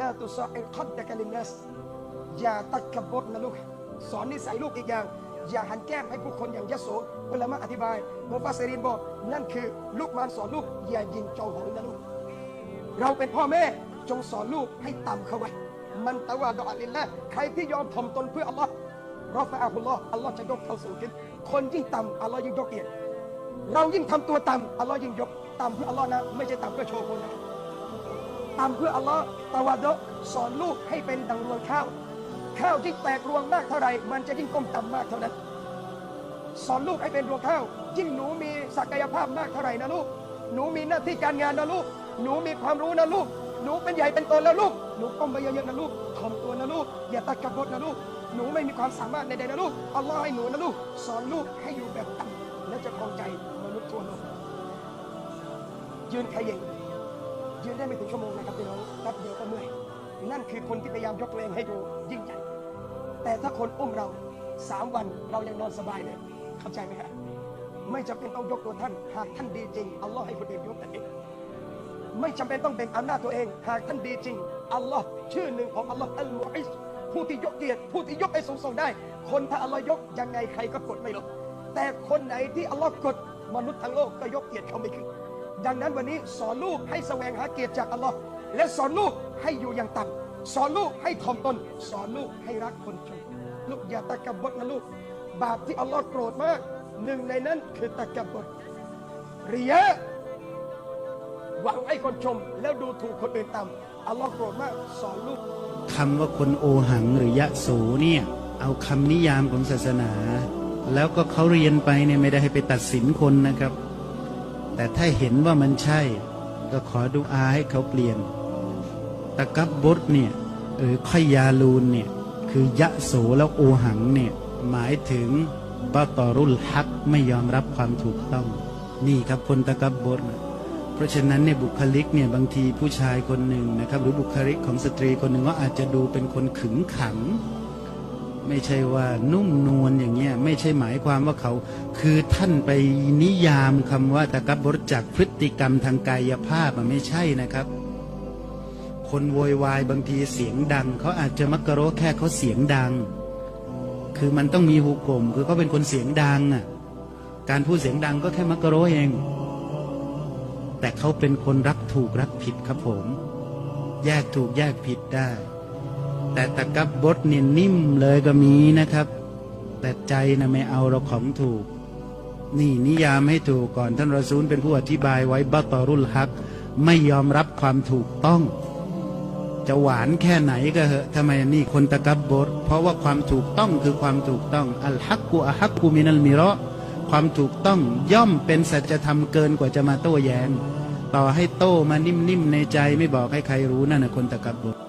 ลาตุซาอิลคัดดะกลินนัสอย่าตักกบดนะลูก สอนนิสัยลูกอีกอย่าง อย่าหันแก้มให้ผู้คนอย่างยโสอุลามะอธิบายมุฟาสรินบอก นั่นคือลูกมารสอนลูก อย่ายิงเจ้าหอยนะลูก เราเป็นพ่อแม่จงสอนลูกให้ต่ำเข้าไว้ มันตะวาดอลิลละใครที่ยอมถ่อมตนเพื่ออัลลอฮ์รอฟะอาฮุลลอฮ์อัลลอฮ์จะยกเขาสูงขึ้น คนยิ่งต่ำอัลลอฮ์ยิ่งยกเกียรติเรายิ่งทำตัวต่ำอัลลอฮ์ยิ่งยกต่ำเพื่ออัลลอฮ์นะ ไม่ใช่ต่ำเพื่อโชว์คนนะ ต่ำเพื่ออัลลอฮ์ตะวาดะสอนลูกให้เป็นดังรวงข้าว ข้าวยิ่แตกรวงมากเท่าไหร่มันจะยิ่งก้มต่ำมากเท่านั้น สอนลูกให้เป็นรวงข้าว ยิ่งหนูมีศักยภาพมากเท่าไหร่นะลูก หนูมีหน้าที่การงานนะลูก หนูมีความรู้นะลูก หนูเป็นใหญ่เป็นโตแล้วลูก หนูก้มไปเยอะๆนะลูกถ่อมตัวนะลูก อย่าตะกบดนะลูก หนูไม่มีความสามารถใดๆนะลูก อัลลอฮ์ให้หนูนะลูก สอนลูกให้อยู่แบบต่ำและจะครองใจมนุษย์ทั่วโลกยืนขยิง ยืนได้ไม่ถึงชั่วโมงนะครับพี่น้องแป๊บเดียวก็เมื่อยนั่นคือคนที่พยายามยกตัวเองให้ดูยิ่งใหญ่ แต่ถ้าคนอุ้มเราสามวันเรายังนอนสบายเลยเข้าใจไหมครับไม่จำเป็นต้องยกตัวท่าน หากท่านดีจริงอัลลอฮ์ให้คนอื่นยกแต่เองไม่จำเป็นต้องแบ่งอำนาจตัวเอง หากท่านดีจริงอัลลอฮ์ชื่อหนึ่งของอัลลอฮ์อัลมุอิสผู้ที่ยกเกียรติผู้ที่ยกให้สูงส่งได้ คนถ้าอัลลอฮ์ยกยังไงใครก็กดไม่ลงแต่คนไหนที่อัลลอฮ์กดมนุษย์ทั้งโลกก็ยกเกียรติเขาไม่ขึ้น ดังนั้นวันนี้สอนลูกให้แสวงหาเกียรติจากอัลลอฮ์และสอนลูกให้อยู่อย่างต่ำสอนลูกให้ถ่อมตน สอนลูกให้รักคนชนลูกอย่าตะกบดนะลูก บาปที่อัลลอฮ์โกรธมากหนึ่งในนั้นคือตะกบดเรียหวังให้คนชม แล้วดูถูกคนอื่นต่ำอัลลอฮ์โกรธมากสอนลูกคำว่าคนโอหังหรือยะโสเนี่ยเอาคำนิยามของศาสนา แล้วก็เขาเรียนไปเนี่ยไม่ได้ให้ไปตัดสินคนนะครับ แต่ถ้าเห็นว่ามันใช่ ก็ขอดุอาให้เขาเปลี่ยน ตะกับบดเนี่ยหรือขยาลูนเนี่ยคือยะโสแล้วโอหังเนี่ยหมายถึงบาตอรุลฮักไม่ยอมรับความถูกต้อง นี่ครับคนตะกับบดเพราะฉะนั้นเนี่ยบุคลิกเนี่ยบางทีผู้ชายคนหนึ่งนะครับ หรือบุคลิกของสตรีคนหนึ่งก็อาจจะดูเป็นคนขึงขัง ไม่ใช่ว่านุ่มนวลอย่างเงี้ย ใช่หมายความว่าเขา คือท่านไปนิยามคำว่าตะกับบรจากพฤติกรรมทางกายภาพมันไม่ใช่นะครับ คนโวยวายบางทีเสียงดัง เขาอาจจะมักกะโรแค่เขาเสียงดัง คือมันต้องมีหุกกลมคือเขาเป็นคนเสียงดังอะการพูดเสียงดังก็แค่มักกะโรเอง แต่เขาเป็นคนรักถูกรักผิดครับผม แยกถูกแยกผิดได้ แต่ตะกับบดเนี่ยนิ่มเลยก็มีนะครับ แต่ใจนะไม่เอาเราของถูก นี่นิยามให้ถูกก่อนท่านรอซูลเป็นผู้อธิบายไว้บัตอรุลฮัก ไม่ยอมรับความถูกต้อง จะหวานแค่ไหนก็เหอะทำไมนี่คนตะกับบดเพราะว่าความถูกต้องคือความถูกต้องอัลฮักกุอะฮักกุมินัลมิเราะความถูกต้องย่อมเป็นสัจธรรมเกินกว่าจะมาโต้แย้งต่อให้โต้มานิ่มๆในใจไม่บอกให้ใครรู้นั่นนะคนตะกับบด